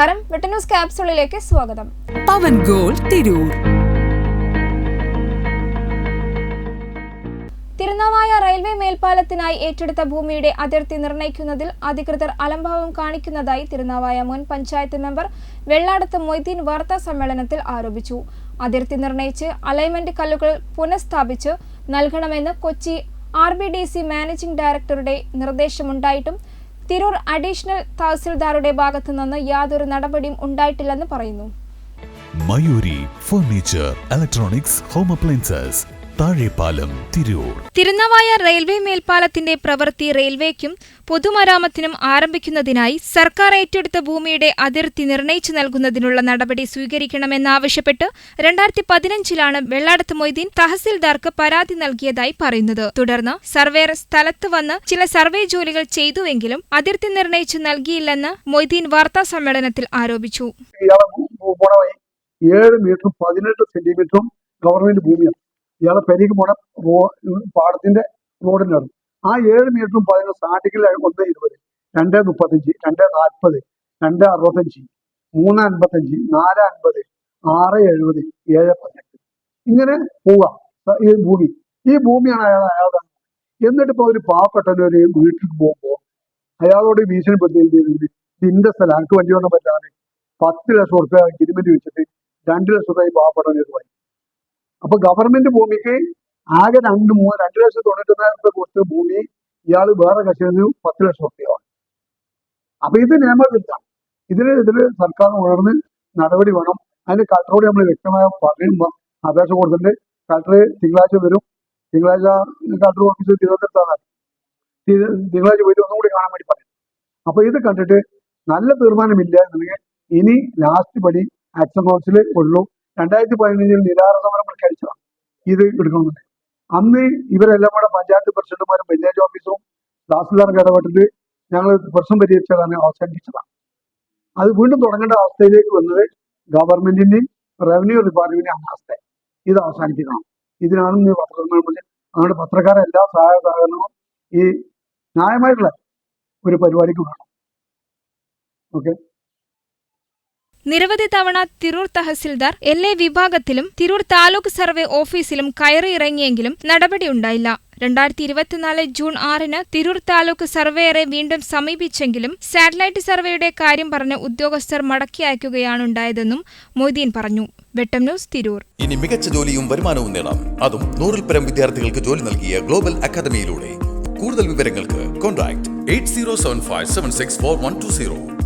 നമസ്കാരം. വെട്ടന്യൂസ് ക്യാപ്സൂളിലേക്ക് സ്വാഗതം. പവൻ ഗോൾ തിരൂർ. തിരുനാവായ റെയിൽവേ മേൽപ്പാലത്തിനായി ഏറ്റെടുത്ത ഭൂമിയുടെ അതിർത്തി നിർണയിക്കുന്നതിൽ അധികൃതർ അലംഭാവം കാണിക്കുന്നതായി തിരുനാവായ മുൻ പഞ്ചായത്ത് മെമ്പർ വെള്ളാടത്ത് മൊയ്തീൻ വാർത്താ സമ്മേളനത്തിൽ ആരോപിച്ചു. അതിർത്തി നിർണയിച്ച് അലൈൻമെന്റ് കല്ലുകൾ പുനഃസ്ഥാപിച്ച് നൽകണമെന്ന് Kochi R B D C managing ഡയറക്ടറുടെ നിർദ്ദേശമുണ്ടായിട്ടും തിരൂർ അഡീഷണൽ തഹസിൽദാറുടെ ഭാഗത്തു നിന്ന് യാതൊരു നടപടിയും ഉണ്ടായിട്ടില്ലെന്ന് പറയുന്നു. Mayuri furniture electronics home appliances Thazhepalam Tirur. Thirunavaya railway മേൽപ്പാലത്തിന്റെ പ്രവൃത്തി റെയിൽവേക്കും പൊതുമരാമത്തിനും ആരംഭിക്കുന്നതിനായി സർക്കാർ ഏറ്റെടുത്ത ഭൂമിയുടെ അതിർത്തി നിർണയിച്ചു നൽകുന്നതിനുള്ള നടപടി സ്വീകരിക്കണമെന്നാവശ്യപ്പെട്ട് രണ്ടായിരത്തി പതിനഞ്ചിലാണ് വെള്ളാടത്ത് മൊയ്തീൻ തഹസിൽദാർക്ക് പരാതി നൽകിയതായി പറയുന്നത്. തുടർന്ന് സർവേർ സ്ഥലത്ത് വന്ന് ചില സർവേ ജോലികൾ ചെയ്തുവെങ്കിലും അതിർത്തി നിർണയിച്ചു നൽകിയില്ലെന്ന് മൊയ്തീൻ വാർത്താ സമ്മേളനത്തിൽ ആരോപിച്ചു. ഏഴ് മീറ്ററും പതിനെട്ട് സെന്റിമീറ്ററും ഗവൺമെന്റ് ഭൂമിയാണ്. ഇയാളെ പെരിക്ക് പോണ റോ പാടത്തിന്റെ റോഡിനാണ് ആ ഏഴ് മീറ്ററും പതിനൊന്ന് സ്റ്റാർട്ടിങ്ങിൽ ഒന്ന് ഇരുപത് രണ്ട് മുപ്പത്തഞ്ച് രണ്ട് നാൽപ്പത് രണ്ട് അറുപത്തഞ്ച് മൂന്ന് അൻപത്തഞ്ച് നാല് അൻപത് ആറ് എഴുപത് ഏഴ് പതിനെട്ട്. ഇങ്ങനെ പോവാം. ഈ ഭൂമി. ഈ ഭൂമിയാണ് അയാൾ അയാളുടെ എന്നിട്ട് ഇപ്പൊ ഒരു പാവപ്പെട്ട ഒരു വീട്ടിൽ പോകുമ്പോൾ അയാളോട് ഭീഷണിപ്പെടുത്തി എന്ത് ചെയ്തിട്ടുണ്ട് നിന്റെ സ്ഥലം എനിക്ക് വണ്ടി കൊണ്ടാൻ പറ്റാതെ പത്ത് ലക്ഷം റുപ്യ കിരുമിന് വെച്ചിട്ട് രണ്ട് ലക്ഷം റുപ്യ ഈ പാവപ്പെട്ടവന് വാങ്ങി അപ്പൊ ഗവൺമെന്റ് ഭൂമിക്ക് ആകെ രണ്ട് മൂന്ന് രണ്ട് ലക്ഷം തൊണ്ണൂറ്റൊന്നായിരം രൂപ കൊടുത്ത ഭൂമി ഇയാൾ വേറെ കക്ഷിയിൽ നിന്ന് പത്ത് ലക്ഷം റുപ്യമാണ് അപ്പൊ ഇത് നിയമവിരുദ്ധാണ് ഇതിന് ഇതിന് സർക്കാർ ഉണർന്ന് നടപടി വേണം. അതിന് കളക്ടറോട് നമ്മൾ വ്യക്തമായ പറയുമ്പോൾ അപേക്ഷ കൊടുത്തിട്ടുണ്ട്. കളക്ടർ തിങ്കളാഴ്ച വരും. തിങ്കളാഴ്ച കളക്ടർ ഓഫീസ് തിരുവനന്തപുരത്താണ്. തിങ്കളാഴ്ച പോയിട്ട് ഒന്നും കൂടി കാണാൻ വേണ്ടി പറയും. അപ്പൊ ഇത് കണ്ടിട്ട് നല്ല തീരുമാനമില്ല എന്നുണ്ടെങ്കിൽ ഇനി ലാസ്റ്റ് പടി ആക്ഷൻ കൗൺസിൽ ഉള്ളൂ. രണ്ടായിരത്തി പതിനഞ്ചിൽ നിരാഹാര ഇത് എടുക്കണമെന്നുണ്ട് അന്ന് ഇവരെല്ലാം കൂടെ പഞ്ചായത്ത് പ്രസിഡന്റുമാരും വില്ലേജ് ഓഫീസറും തഹസിൽദാറും ഇടപെട്ടിട്ട് ഞങ്ങൾ പ്രശ്നം പരിഹരിച്ചതാണ് അവസാനിപ്പിച്ചതാണ്. അത് വീണ്ടും തുടങ്ങേണ്ട അവസ്ഥയിലേക്ക് വന്നത് ഗവൺമെന്റിന്റെയും റവന്യൂ ഡിപ്പാർട്ട്മെന്റിന്റെ അവസ്ഥ. ഇത് അവസാനിപ്പിക്കണം. ഇതിനാണ് അതുകൊണ്ട് പത്രക്കാരെ എല്ലാ സഹായ സഹകരണവും ഈ ന്യായമായിട്ടുള്ള ഒരു പരിപാടിക്ക് വേണം ഓക്കെ? നിരവധി തവണ തിരൂർ തഹസിൽദാർ എൽ എ വിഭാഗത്തിലും തിരൂർ താലൂക്ക് സർവേ ഓഫീസിലും കയറിയിറങ്ങിയെങ്കിലും നടപടിയുണ്ടായില്ല രണ്ടായിരത്തി ഇരുപത്തിനാല് ജൂൺ ആറിന് തിരൂർ താലൂക്ക് സർവേയറെ വീണ്ടും സമീപിച്ചെങ്കിലും സാറ്റലൈറ്റ് സർവേയുടെ കാര്യം പറഞ്ഞ് ഉദ്യോഗസ്ഥർ മടക്കി അയക്കുകയാണുണ്ടായതെന്നും മൊയ്തീൻ പറഞ്ഞു. വെട്ടം ന്യൂസ് തിരൂർ. ഇനി മികച്ച ജോലിയും വരുമാനവും നേടാം. അതും നൂറിൽ പരം വിദ്യാർത്ഥികൾക്ക് ജോലി നൽകിയ ഗ്ലോബൽ അക്കാദമിയിലൂടെ. കൂടുതൽ വിവരങ്ങൾക്ക് contact eight zero seven five seven six four one two zero.